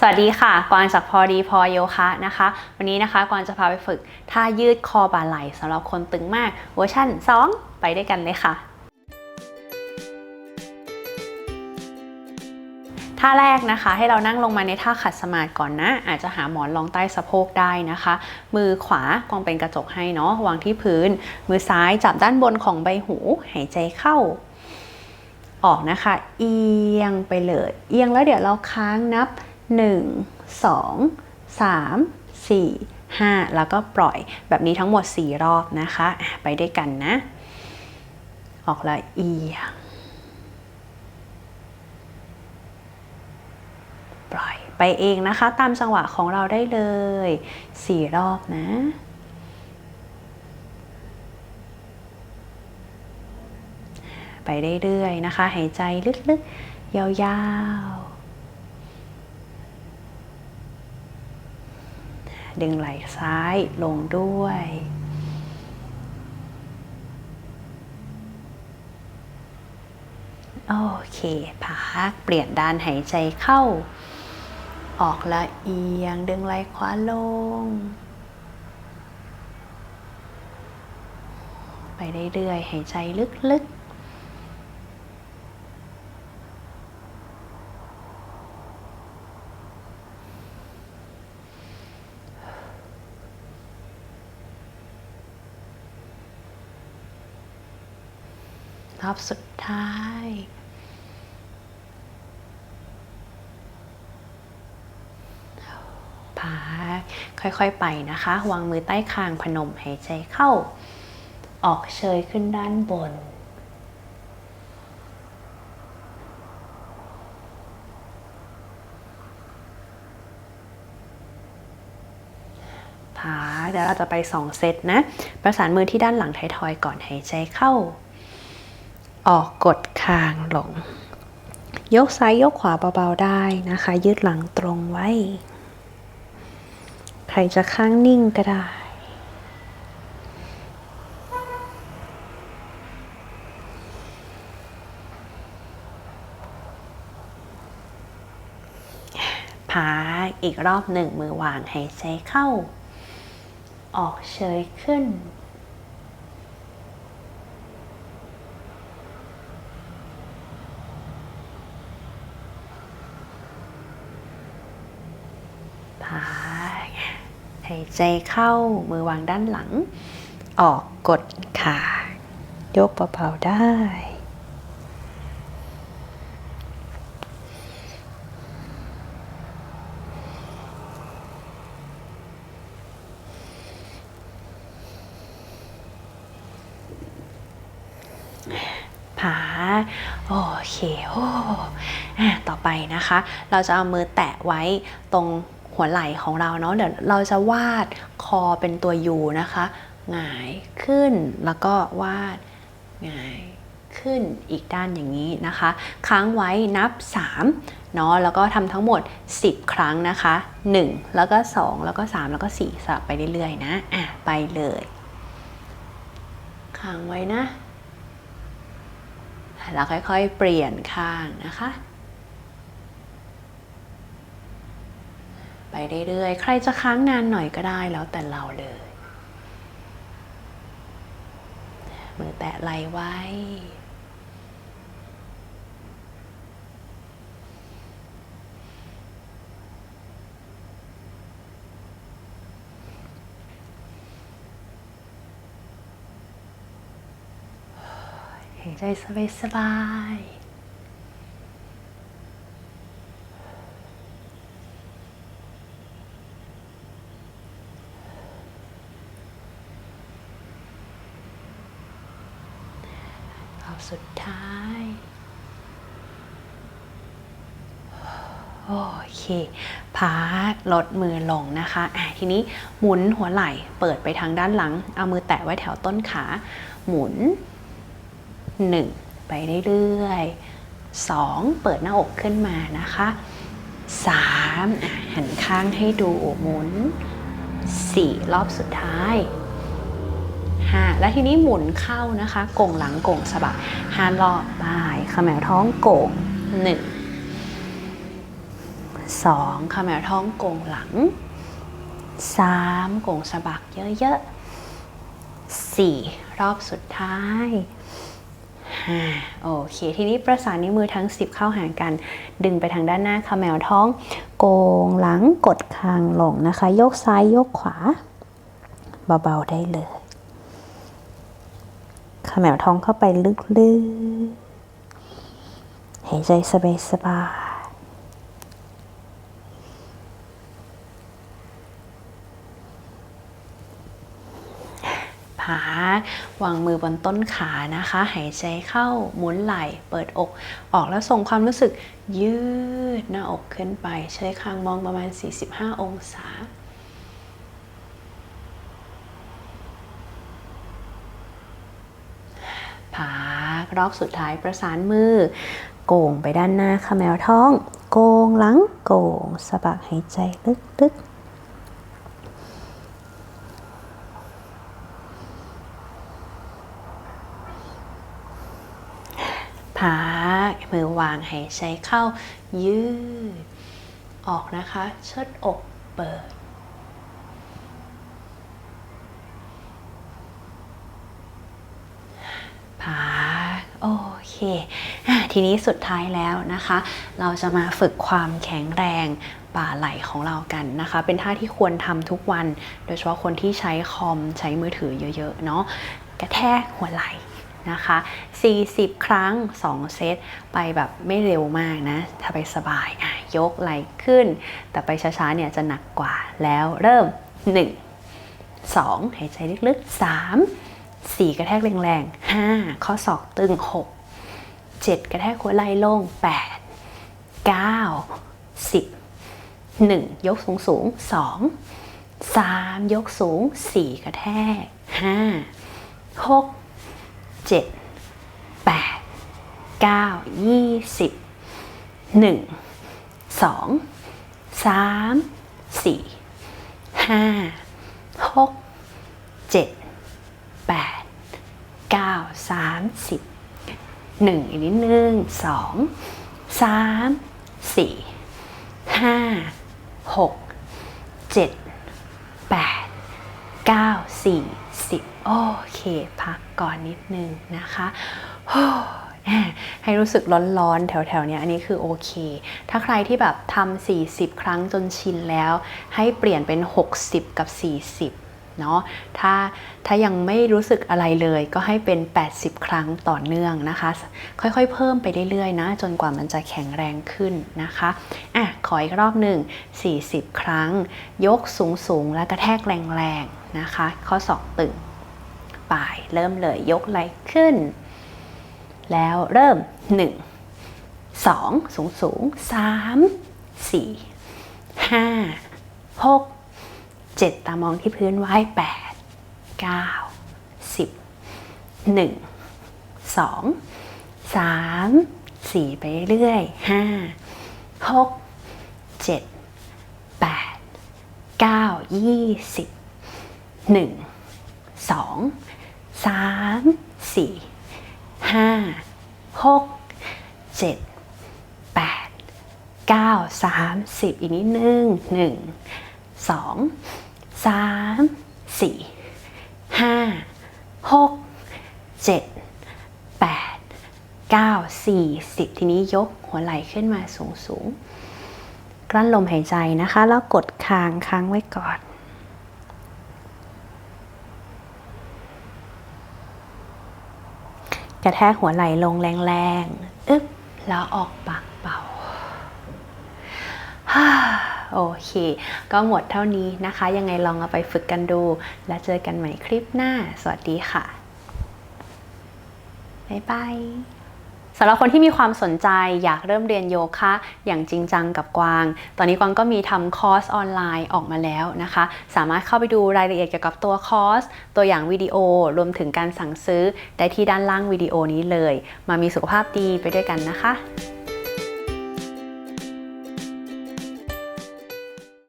สวัสดีค่ะกวางจากพอดีพอโยคะนะคะ วันนี้นะคะกวางจะพาไปฝึกท่ายืดคอบ่าไหล่สำหรับคนตึงมากเวอร์ชั่น 2 ไปด้วยกันเลยค่ะ ท่าแรกนะคะ ให้เรานั่งลงมาในท่าขัดสมาธิก่อนนะ อาจจะหาหมอนรองใต้สะโพกได้นะคะ มือขวากองเป็นกระจกให้เนาะวางที่พื้น มือซ้ายจับด้านบนของใบหูหายใจเข้าออกนะคะ เอียงไปเลย เอียงแล้วเดี๋ยวเราค้างนับ1 2 3 4 5 แล้วก็ปล่อยแบบนี้ทั้งหมด 4 รอบนะคะ ไปด้วยกันนะ ออกล้วเอียงปล่อยไปเองนะคะ ตามจังหวะของเราได้เลย 4 รอบนะไปเรื่อยๆนะคะ หายใจลึกๆ ยาวๆ ดึงไหล่ซ้ายลงด้วย โอเคพักเปลี่ยนด้านหายใจเข้า ออกละเอียงดึงไหล่ขวาลง ไปเรื่อยๆหายใจลึกๆ รอบสุดท้าย พัก ค่อยๆไปนะคะ วางมือใต้คางพนมหายใจเข้า ออกเชยขึ้นด้านบนพักเดี๋ยวเราจะไป 2 เซตนะ ประสานมือที่ด้านหลังไทยทอยก่อนหายใจเข้า ออกกดคางลง ยกซ้ายยกขวาเบาๆได้นะคะ ยืดหลังตรงไว้ ใครจะข้างนิ่งก็ได้พักอีกรอบหนึ่งมือวางหายใจเข้า ออกเฉยขึ้น หายใจเข้ามือวางด้านหลัง ออกกดขายกเบาๆได้ ผา โอเคโอ้ต่อไปนะคะ เราจะเอามือแตะไว้ตรง หัวไหล่ของเราเนาะเดี๋ยวเราจะวาดคอเป็นตัวยูนะคะหงายขึ้นแล้วก็วาดหงายขึ้นอีกด้านอย่างนี้นะคะ ค้างไว้นับ3เนาะแล้วก็ทำทั้งหมด 10 ครั้งนะคะ 1 แล้วก็ 2 แล้วก็ 3 แล้วก็ 4 สลับไปเรื่อยๆนะอะไปเลย ค้างไว้นะแล้วค่อยๆ เปลี่ยนข้างนะคะ ไป เรื่อยๆ ใครจะค้างนานหน่อยก็ได้แล้วแต่เราเลย มือแตะไหลไว้ หายใจสบายๆ สุดท้าย โอเค พักลดมือลงนะคะอะทีนี้หมุนหัวไหล่เปิดไปทางด้านหลัง เอามือแตะไว้แถวต้นขา หมุน 1 ไปเรื่อยๆ 2 เปิดหน้าอกขึ้นมานะคะ3หันข้างให้ดูหมุน 4 รอบสุดท้าย 5 และทีนี้หมุนเข้านะคะโก่งหลังโก่งสะบักห้ารอบบ่ายขมวท้องโก่ง1สองขมวท้องโก่งหลังสามโก่งสะบักเยอะๆสี่รอบสุดท้ายห้าโอเค ทีนี้ประสานนิ้วมือทั้ง 10 เข้าหากัน ดึงไปทางด้านหน้าขมวท้อง โกงหลังกดคางลงนะคะยกซ้ายยกขวา เบา ๆ ได้เลย ขมวท้องเข้าไปลึกๆ หายใจสบายๆพักวางมือบนต้นขานะคะ หายใจเข้าหมุนไหล่ เปิดอก ออกแล้วส่งความรู้สึกยืดหน้าอกขึ้นไป ใช้คางมองประมาณ 45 องศา พัก รอบสุดท้ายประสานมือ โก่งไปด้านหน้าขมวท้อง โก่งหลัง โก่งสะบักหายใจลึกๆพักมือวางหายใจเข้ายืด ออกนะคะ เชิดอกเปิด พักโอ เคทีนี้สุดท้ายแล้วนะคะ เราจะมาฝึกความแข็งแรงบ่าไหล่ของเรากันนะคะ เป็นท่าที่ควรทำทุกวัน โดยเฉพาะคนที่ใช้คอมใช้มือถือเยอะๆเนาะกระแทกหัวไหล่นะคะ 40 ครั้ง 2 เซต ไปแบบไม่เร็วมากนะ ถ้าไปสบายอะยกไหล่ขึ้น แต่ไปช้าๆ เนี่ยจะหนักกว่า แล้วเริ่ม 1 2 หายใจลึกๆ3สี่กระแทกแรงๆห้าข้อศอกตึงห กเจ็ดกระแทกหัวไหล่ลงแปดเก้าสิบหนึ่งยกสูงสูงสองสามยกสูงสี่กระแทกห้าหกเจ็ดแปดเก้ายี่สิบ หนึ่งอีกนิดนึงสองสามสี่ห้าหกเจ็ดแปดเก้าสี่สิบโอเค พักก่อนนิดนึงนะคะโอ้อะให้รู้สึกร้อนๆ แถวๆเนี้ยอันนี้คือโอเค ถ้าใครที่แบบทำ40 ครั้งจนชินแล้ว ให้เปลี่ยนเป็น 60 กับ 40 เนาะถ้าถ้ายังไม่รู้สึกอะไรเลยก็ให้เป็น 80 ครั้งต่อเนื่องนะคะ ค่อยๆ เพิ่มไปเรื่อยๆนะ จนกว่ามันจะแข็งแรงขึ้นนะคะอะขออีกรอบหนึ่ง40 ครั้ง ยกสูงๆ และกระแทกแรงๆนะคะ ข้อศอกตึงป่ายเริ่มเลยยกไหล่ขึ้น แล้วเริ่ม 1 2 สูงสูง3 4 5 6 7 ตามองที่พื้นไว้ 8 9 10 1 2 3 4 ไปเรื่อย5 6 7 8 9 20 1 2 3 4ห้าหกเจ็ดแปดเก้าสามสิบอีกนิดนึงหนึ่ง สามสี่ห้าหกเจ็ดแปดเก้าสี่สิบทีนี้ยกหัวไหล่ขึ้นมาสูงสูงกลั้นลมหายใจนะคะ แล้วกดคางค้างไว้ก่อนกระแทกหัวไหล่ลงแรงๆ อึ๊บ แล้วออกปากเป่าฮ่า โอเค ก็หมดเท่านี้นะคะ ยังไงลองเอาไปฝึกกันดู แล้วเจอกันใหม่คลิปหน้า สวัสดีค่ะ บ๊ายบายสำหรับคนที่มีความสนใจอยากเริ่มเรียนโยคะอย่างจริงจังกับกวาง ตอนนี้กวางก็มีทำคอร์สออนไลน์ออกมาแล้วนะคะ สามารถเข้าไปดูรายละเอียดเกี่ยวกับตัวคอร์ส ตัวอย่างวิดีโอรวมถึงการสั่งซื้อได้ที่ด้านล่างวิดีโอนี้เลย มามีสุขภาพดีไปด้วยกันนะคะ